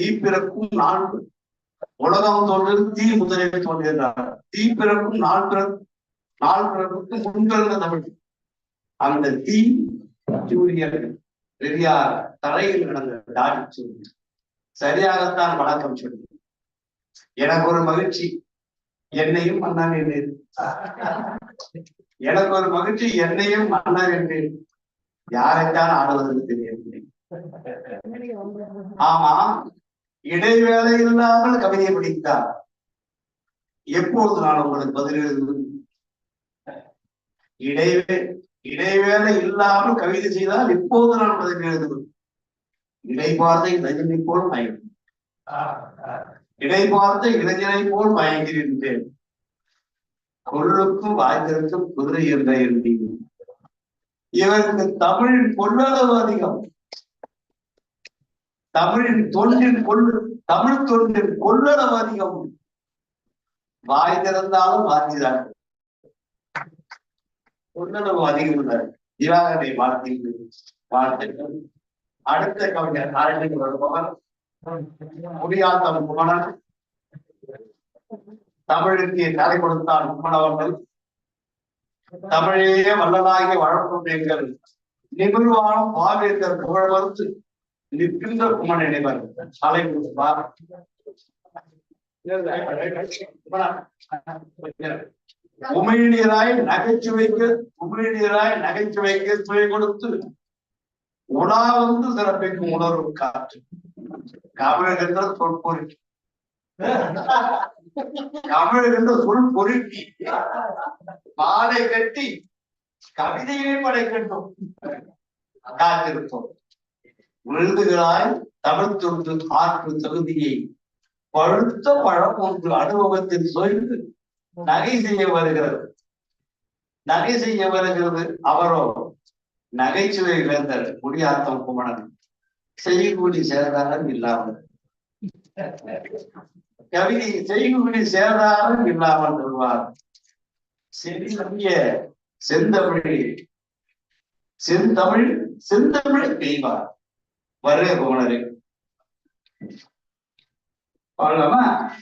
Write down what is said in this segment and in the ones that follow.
தீ பிறக்கும் நான்கு உலகம் தோன்றில் தீ முதலில் தோன்றுகிறார் தீ பிறக்கும் நாள் பிற நாள் பிறப்புக்கு முன்பிறந்த தமிழ். அந்த தீ சூரியன் பெரியார் தலையில் நடந்த தாடி சரியாகத்தான் வணக்கம் சொல்லி எனக்கு ஒரு மகிழ்ச்சி. என்னையும் மன்னன் என்றேன் எனக்கு ஒரு மகிழ்ச்சி. என்னையும் மன்னர் என்றேன் யாரைத்தான் ஆடுவதற்கு தெரியவில்லை ஆமா இடைவேளை இல்லாமல் கவிதை படித்தார். எப்போது நான் உங்களுக்கு பதில் எழுதுவது இடைவே இடைவேளை இல்லாமல் கவிதை செய்தால் இப்போது நான் பதில் எழுதுவது இடைப்பார்த்தை ரஜினி போல் மயங்கும் இடைபார்த்த இளைஞரை போல் மயங்கிருந்தேன் கொள்ளுக்கும் வாய்ந்திருக்கும் குதிரை என்ற எண்ணி இவருக்கு தமிழ் கொள்ளளவு அதிகம். தமிழின் தொழிலில் கொள்ளு தமிழ் தொழிலில் கொள்ளளவு அதிகம் வாய் திறந்தாலும் வாங்கிதான் கொள்ளளவு அதிகம் திவாகரை வாழ்த்தி வாழ்த்துக்கள் அடுத்த கவிஞர் அரண்ய வருபவர் முடியாத குமணன் தமிழுக்கு தலை கொடுத்தார் குமணவர்கள் தமிழையே வல்லனாகி வழங்கும் எங்கள் நிபுணாலும் பாவேந்தர் புகழ் மறுத்து. நிற்கின்ற குமண நினைவர் சாலை கொடுப்பார் உமிழ்நீராய் நகைச்சுவைக்கு உமிழ்நீராய் நகைச்சுவைக்கு சுவை கொடுத்து உடா வந்து சிறப்பிக்கும் உணர்வு காற்று தமிழகன்ற சொல் பொறுக்கி தமிழகன்ற சொல் பொறுக்கி மாலை கட்டி கவிதையை படைக்கட்டும் காத்திருப்போம் விருதுகளாய் தமிழ் தொண்டு ஆற்று தகுதியை. பழுத்த பழம் ஒன்று அனுபவத்தில் சொய்ந்து நகை செய்ய வருகிறது. நகை செய்ய வருகிறது அவரோ? நகைச்சுவை வேந்தர் குடியாத்தம் குமணன். செய்கூலி சேதாரம் இல்லாமல். கவிதை செய்கூலி சேதாரம் இல்லாமல் சொல்வார் செவிய செந்தமிழ் செந்தமிழ் செந்தமிழ் பெய்வார். வருக குமணரே பாடலாமா?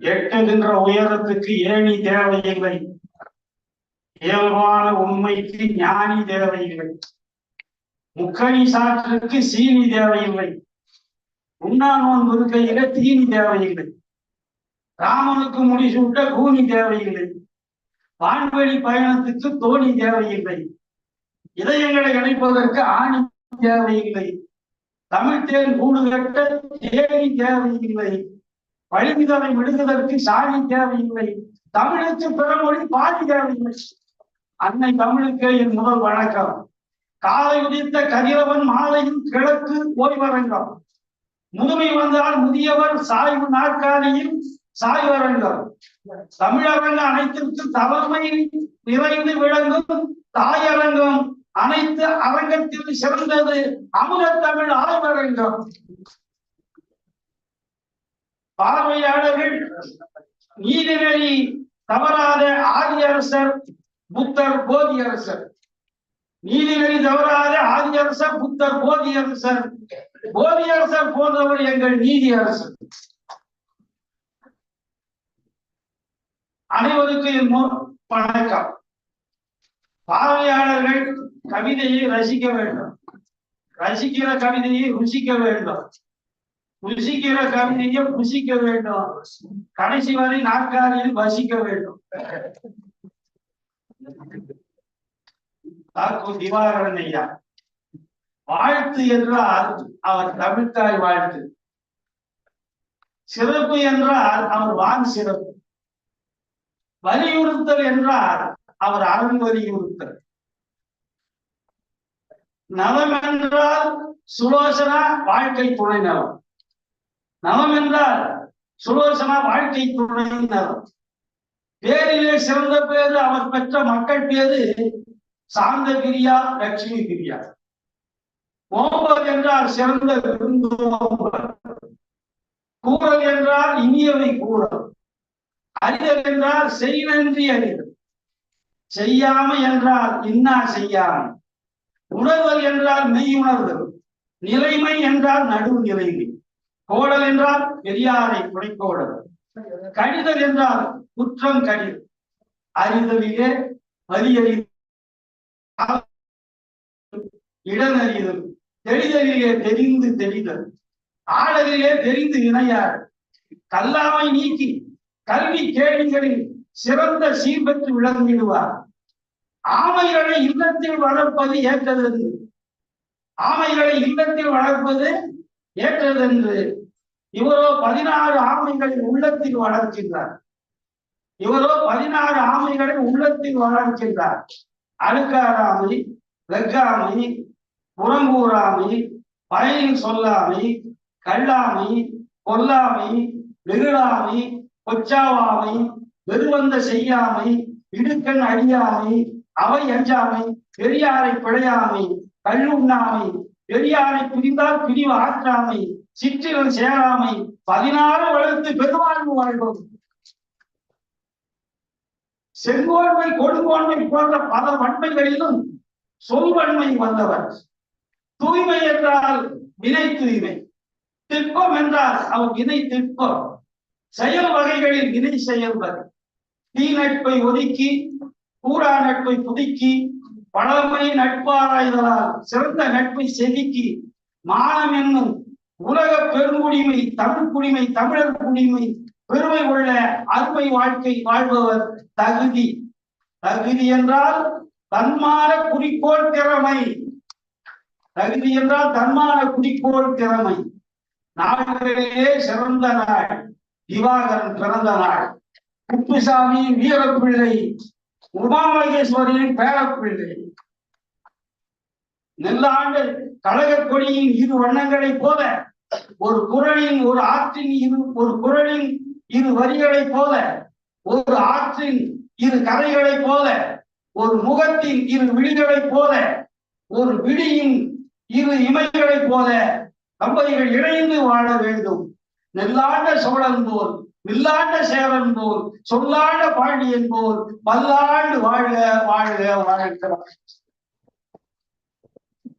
எட்டுகின்ற உயரத்துக்கு ஏணி தேவையில்லை. இயல்பான உண்மைக்கு ஞானி தேவையில்லை. முக்கணி சாற்றுக்கு சீனி தேவையில்லை. உண்ணாநோன் இருக்கையில தீனி தேவையில்லை. ராமனுக்கு முடிசூட்ட கூனி தேவையில்லை. வான்வெளி பயணத்துக்கு தோணி தேவையில்லை. இதயங்களை இணைப்பதற்கு ஆணி தேவையில்லை. தமிழ் தேன் கூடு கட்ட தேனி தேவையில்லை. பழிமிதலை விடுவதற்கு சாணி தேவையில்லை. தமிழுக்கு பிறமொழி பாதி தேவையில்லை. அன்னை தமிழுக்கு என் முதல் வணக்கம். காலை உதித்த கதிரவன் மாலையின் கிழக்கு ஓய்வரங்கம். முதுமை வந்தால் முதியவர் சாய்வு நாற்காலியில் சாய்வரங்கம். தமிழரங்க அனைத்திற்கு தலைமை நிறைந்து விளங்கும் தாயரங்கம். அனைத்து அரங்கத்தில் சிறந்தது அமுதத்தமிழ் ஆய்வரங்கம் பார்வையாளர்கள் நீதிநெறி தவறாத ஆதியரசர் புத்தர் போதியரசர் நீதிநெறி தவறாத ஆதியரசர் புத்தர் போதியரசர் போதியரசர் போன்றவர் எங்கள் நீதியரசர் அனைவருக்கும் என் வணக்கம். பார்வையாளர்கள் கவிதையை ரசிக்க வேண்டும். ரசிக்கிற கவிதையை ருசிக்க வேண்டும். ருசிக்கிற கவிதையை புசிக்க வேண்டும். கடைசி வரை நாற்காலியில் வசிக்க வேண்டும். தாக்கு ஐயா. வாழ்த்து என்றால் அவர் தமிழ்த்தாய் வாழ்த்து. சிறப்பு என்றால் அவர் வான் சிறப்பு. வலியுறுத்தல் என்றால் அவர் அறம் வலியுறுத்தல். நலம் என்றால் சுலோசனா வாழ்க்கை துணை நலம். நலம் என்றால் சுலோசனா வாழ்க்கை துணை நலம். பேரிலே சிறந்த பேரு அவர் பெற்ற மக்கள் பேரு சாந்த பிரியா லட்சுமி பிரியா ஓம்பல் என்றால் சிறந்த விருந்தோம்பல். கூறல் என்றால் இனியவை கூறல். அறிதல் என்றால் செய் நன்றி அறிதல். செய்யாமை என்றால் இன்னா செய்யாமை. உணர்தல் என்றால் மெய் உணர்தல் நிலைமை என்றால் நடுநிலைமை கோடல் என்றால் பெரியாரை குறைக்கோடல் கடிதல் என்றால் குற்றம் கடிதல் அறிதலிலே வலியறி இடனறிதல் தெளிதலிலே தெரிந்து தெளிதல் ஆடலிலே தெரிந்து இணையார் கல்லாமை நீக்கி கல்வி கேள்விகளில் சிறந்த சீர்பெற்று விளங்கிடுவார். ஆமைகளை இல்லத்தில் வளர்ப்பது ஏற்றதென்று. ஆமைகளை இல்லத்தில் வளர்ப்பது ஏற்றதென்று. இவரோ பதினாறு ஆமைகளை உள்ளத்தில் வளர்க்கின்றார். இவரோ பதினாறு ஆமைகளை உள்ளத்தில் வளர்க்கின்றார். அழுக்காராமை வெக்காமை புறங்கூறாமை பயனில் சொல்லாமை கல்லாமை கொல்லாமை வெகுளாமை கொச்சாவாமை வெறுவந்த செய்யாமை இடுக்கண் அழியாமை அவை அஞ்சாமை பெரியாரை பிழையாமை கல்லுண்ணாமை பெரியாரை பிரிந்தால் பிரிவு ஆற்றாமை சிற்றிலும் சேராமை பதினாறு வளர்த்து பெருவாழ்வு வாழ்வோம். செங்கோன்மை கொடுங்கோன்மை போன்ற பல வன்மைகளிலும் சொல்வன்மை வந்தவர். தூய்மை என்றால் வினை தூய்மை. திட்பம் என்றால் அவர் வினை திட்பம் செயல் வகைகளில் வினை செயல்வர் தீ நட்பை ஒதுக்கி கூடா நட்பை புதுக்கி பழமணி நட்பாராய்தலால் சிறந்த நட்பை செதுக்கி மானம் என்னும் உலக பெருங்குடிமை தமிழ் குடிமை தமிழர் குடிமை பெருமை உள்ள அருமை வாழ்க்கை வாழ்பவர் தகுதி. தகுதி என்றால் தன்மான குறிக்கோள் திறமை. தகுதி என்றால் தன்மான குறிக்கோள் திறமை. நாடுகளிலேயே சிறந்த நாள். திவாகரன் பிறந்த நாள். குப்புசாமி வீரப்பிள்ளை உமாமகேஸ்வரியின் பேரப்பிள்ளை நெல்லாண்டு கழகக் கொடியின் இரு வண்ணங்களைப் போல ஒரு குரலின் ஒரு ஆற்றின் இரு ஒரு குரலின் இரு வரிகளைப் போல ஒரு ஆற்றின் இரு கதைகளைப் போல ஒரு முகத்தின் இரு விழிகளைப் போல ஒரு விழியின் இரு இமைகளைப் போல தம்பதிகள் இணைந்து வாழ வேண்டும். நெல்லாண்ட சோழன் போல் வில்லாண்ட சேரன் போல் சொல்லாண்ட பாண்டியன் போல் பல்லாண்டு வாழ்க வாழ்க வாழ்க